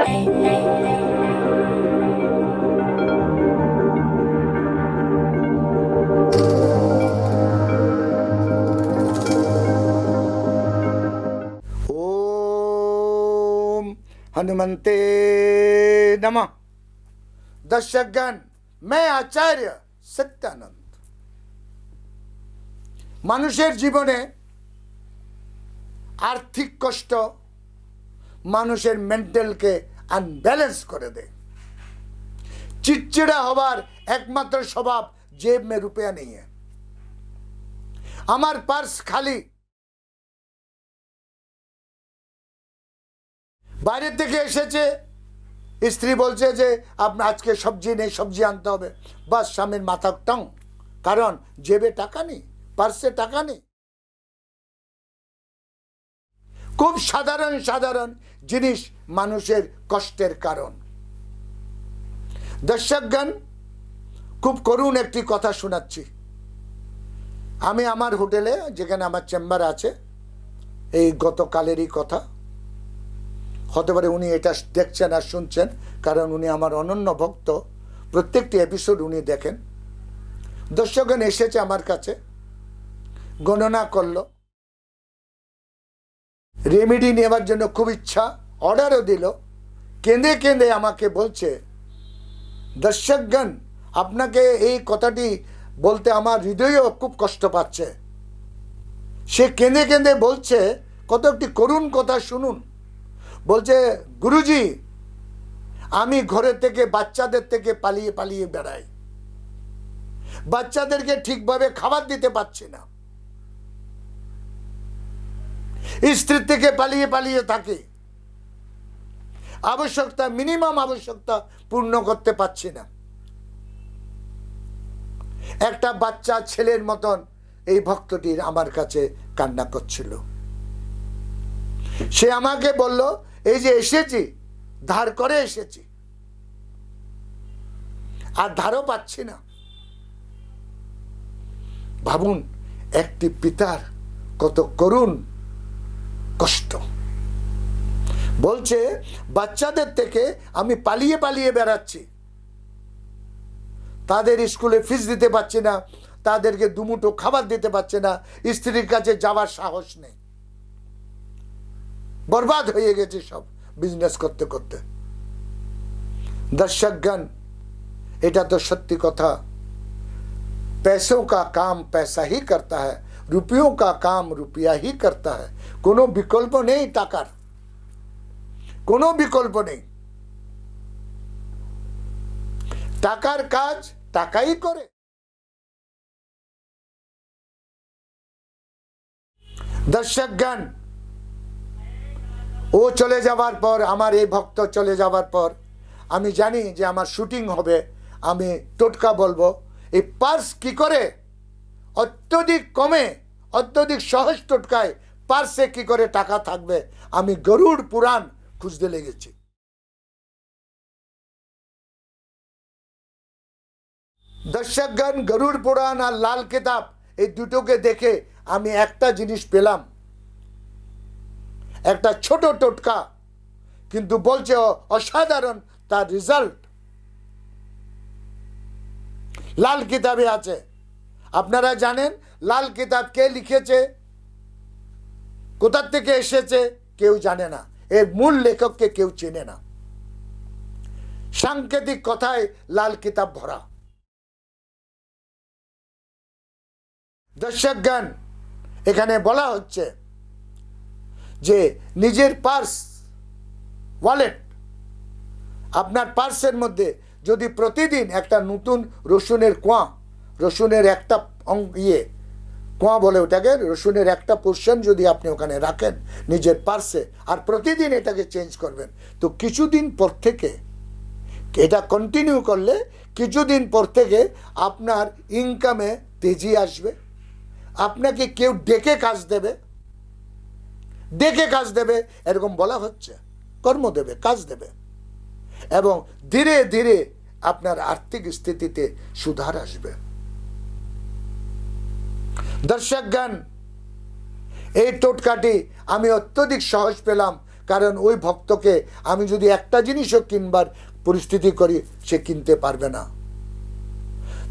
ओम हनुमंते नमः दर्शकगण मैं আচার্য সত্যানন্দ মানুষের জীবনে আর্থিক কষ্ট মানুষের মেন্টালকে আনব্যালেন্স করে দেয়। চিটচিড়া হবার একমাত্র স্বভাব জেব মে রুপিয়া নেই আমার পার্স খালি। বাইরের থেকে এসেছে, স্ত্রী বলছে যে আপনার আজকে সবজি নেই, সবজি আনতে হবে। বাস স্বামীর মাথা টং। কারণ জেবে টাকা নেই, পার্সে টাকা নেই। খুব সাধারণ সাধারণ জিনিস মানুষের কষ্টের কারণ। দর্শকগণ, খুব করুণ একটি কথা শোনাচ্ছি। আমি আমার হোটেলে, যেখানে আমার চেম্বার আছে, এই গতকালেরই কথা। হতে পারে উনি এটা দেখছেন আর শুনছেন, কারণ উনি আমার অনন্য ভক্ত। প্রত্যেকটি এপিসোড উনি দেখেন। দর্শকগণ এসেছে আমার কাছে, গণনা করল। রেমেডি নেওয়ার জন্য খুব ইচ্ছা অর্ডারও দিল। কেঁদে কেঁদে আমাকে বলছে, দর্শকগণ, আপনাকে এই কথাটি বলতে আমার হৃদয়ও খুব কষ্ট পাচ্ছে। সে কেঁদে কেঁদে বলছে, কত একটি করুণ কথা শুনুন। বলছে, গুরুজি, আমি ঘরে থেকে বাচ্চাদের থেকে পালিয়ে পালিয়ে বেড়াই। বাচ্চাদেরকে ঠিকভাবে খাবার দিতে পারছি না। স্ত্রীর থেকে পালিয়ে পালিয়ে থাকে। আবশ্যকতা মিনিমাম আবশ্যকতা পূর্ণ করতে পারছি না। একটা বাচ্চা ছেলের মতন এই ভক্তটির আমার কাছে কান্না করছিল। সে আমাকে বলল, এই যে এসেছি, ধার করে এসেছি। আর ধারও পাচ্ছি না। ভাবুন, একটি পিতার কত করুণ কষ্ট বলছে বাচ্চাদের থেকে আমি পালিয়ে পালিয়ে বেড়াচ্ছি তাদের স্কুলে ফিস দিতে পারছি না তাদেরকে দুমুটো খাবার দিতে পারছে না স্ত্রীর কাছে যাওয়ার সাহস নেই বরবাদ হয়ে গেছে সব বিজনেস করতে করতে দর্শকগণ এটা তো সত্যি কথা पैसों का काम पैसा ही करता है रुपयों का काम रुपया ही करता है কোনো বিকল্প নেই টাকার কোনো বিকল্প নেই টাকার কাজ টাকাই করে দর্শকগণ ও চলে যাবার পর আমার এই ভক্ত চলে যাবার পর আমি জানি যে আমার শুটিং হবে আমি টোটকা বলবো এই পার্স কি করে অত্যধিক কমে, অত্যধিক সহজ টোটকায় পার্সে কি করে টাকা থাকবে? আমি গরুড় পুরাণ খুঁজতে লেগেছি। দর্শকগণ, গরুড় পুরাণ আর লাল কিতাব এই দুটোকে দেখে আমি একটা জিনিস পেলাম। একটা ছোট টোটকা, কিন্তু বলছে অসাধারণ তার রেজাল্ট লাল কিতাবে আছে। আপনারা জানেন লাল কিতাব কে লিখেছে? কোথার থেকে এসেছে? কেউ জানে না। এর মূল লেখককে কেউ চেনে না। সাংকেতিক কথায় লাল কিতাব ভরা। দর্শকগণ, এখানে বলা হচ্ছে যে নিজের পার্স, ওয়ালেট, আপনার পার্সের মধ্যে যদি প্রতিদিন একটা নতুন রসুনের কোয়া রসুনের একটা ইয়ে কোয়া বলে ওটাকে, রসুনের একটা পোর্শন যদি আপনি ওখানে রাখেন নিজের পার্সে আর প্রতিদিন এটাকে চেঞ্জ করবেন, তো কিছুদিন পর থেকে এটা কন্টিনিউ করলে কিছুদিন পর থেকে আপনার ইনকামে তেজি আসবে, আপনাকে কেউ ডেকে কাজ দেবে, ডেকে কাজ দেবে, এরকম বলা হচ্ছে, কর্ম দেবে, কাজ দেবে, এবং ধীরে ধীরে আপনার আর্থিক স্থিতিতে সুধার আসবে। দর্শকগণ এই টোটকাটি আমি অত্যধিক সহজ পেলাম, কারণ ওই ভক্তকে আমি যদি একটা জিনিসও কিনবার পরিস্থিতি করি, সে কিনতে পারবে না।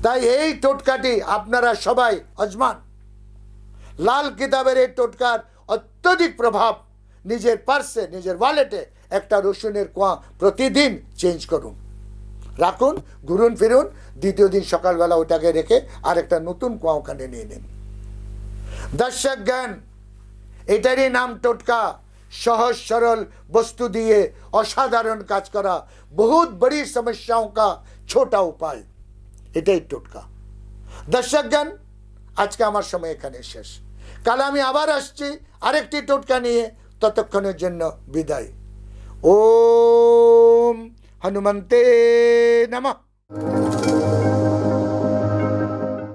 তাই এই টোটকাটি আপনারা সবাই অজমান। লাল কিতাবের এই টোটকার অত্যধিক প্রভাব নিজের পার্সে, নিজের ওয়ালেটে একটা রসুনের কোয়া প্রতিদিন চেঞ্জ করুন। রাখুন, ঘুরুন, ফিরুন, দ্বিতীয় দিন সকালবেলা ওটাকে রেখে আর একটা নতুন কোয়া ওখানে নিয়ে নিন। দর্শক জ্ঞান এটারই নাম টোটকা, সহজ সরল বস্তু দিয়ে অসাধারণ কাজ করা, বহুত বড়ি সমস্যাओं का ছোটা উপায়। এটাই টোটকা। দর্শক জ্ঞান আজকে আমার সময় এখানে শেষ। কাল আমি আবার আসছি আরেকটি টোটকা নিয়ে, ততক্ষণের জন্য বিদায়। ওম হনুমন্তে নমঃ।